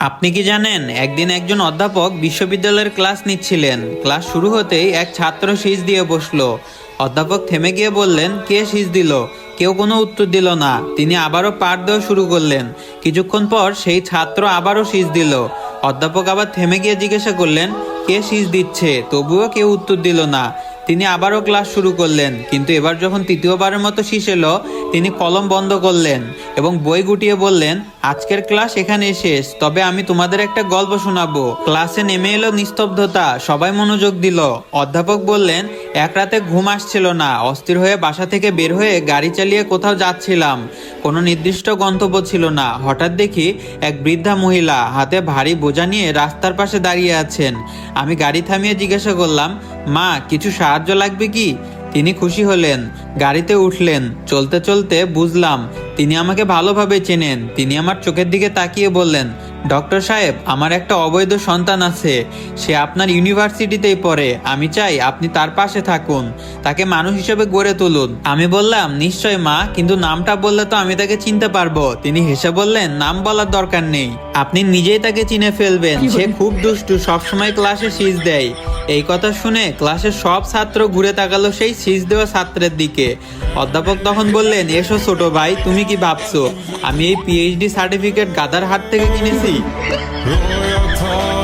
আপনি কি জানেন, একদিন একজন অধ্যাপক বিশ্ববিদ্যালয়ের ক্লাস নিচ্ছিলেন। ক্লাস শুরু হতেই এক ছাত্র শীষ দিয়ে বসল। অধ্যাপক থেমে গিয়ে বললেন, কে শীষ দিল? কেউ কোনো উত্তর দিল না। তিনি আবারও পাঠ দেওয়া শুরু করলেন। কিছুক্ষণ পর সেই ছাত্র আবারও শীষ দিল। অধ্যাপক আবার থেমে গিয়ে জিজ্ঞাসা করলেন, কে শীষ দিচ্ছে? তবুও কেউ উত্তর দিল না। তিনি আবারও ক্লাস শুরু করলেন, কিন্তু এবার যখন তৃতীয়বারের মতো শীষ এলো, তিনি কলম বন্ধ করলেন এবং বই গুটিয়ে বললেন, আজকের ক্লাস এখানে শেষ, তবে আমি তোমাদের একটা গল্প শোনাবো। ক্লাসে নেমে এলো নিস্তব্ধতা, সবাই মনোযোগ দিল। অধ্যাপক বললেন এক রাতে ঘুম আসছিল না। অস্থির হয়ে বাসা থেকে বের হয়ে গাড়ি চালিয়ে কোথাও যাচ্ছিলাম। কোনো নির্দিষ্ট গন্তব্য ছিল না। হঠাৎ দেখি এক বৃদ্ধা মহিলা হাতে ভারী বোঝা নিয়ে রাস্তার পাশে দাঁড়িয়ে আছেন। আমি গাড়ি থামিয়ে জিজ্ঞাসা করলাম, মা, কিছু সাহায্য লাগবে কি? তিনি খুশি হলেন, গাড়িতে উঠলেন। চলতে চলতে বুঝলাম, তিনি আমাকে ভালোভাবে চেনেন। তিনি আমার চোখের দিকে তাকিয়ে বললেন ডক্টর সাহেব আমার একটা অবৈধ সন্তান আছে। সে আপনার ইউনিভার্সিটিতেই পড়ে। আমি চাই আপনি তার পাশে থাকুন। তাকে মানুষ হিসেবে গড়ে তুলুন। আমি বললাম নিশ্চয় মা কিন্তু নামটা বললে তো আমি তাকে চিনতে পারব। তিনি হেসে বললেন নাম বলার দরকার নেই। আপনি নিজেই তাকে চিনে ফেলবেন। সে খুব দুষ্টু সবসময় ক্লাসে সিজ দেয়। এই কথা শুনে ক্লাসের সব ছাত্র ঘুরে তাকালো সেই সিজ দেওয়া ছাত্রের দিকে। অধ্যাপক তখন বললেন এসো ছোট ভাই তুমি কি ভাবছ? আমি এই পিএইচডি সার্টিফিকেট গাদার হাট থেকে কিনেছি। রোয়া था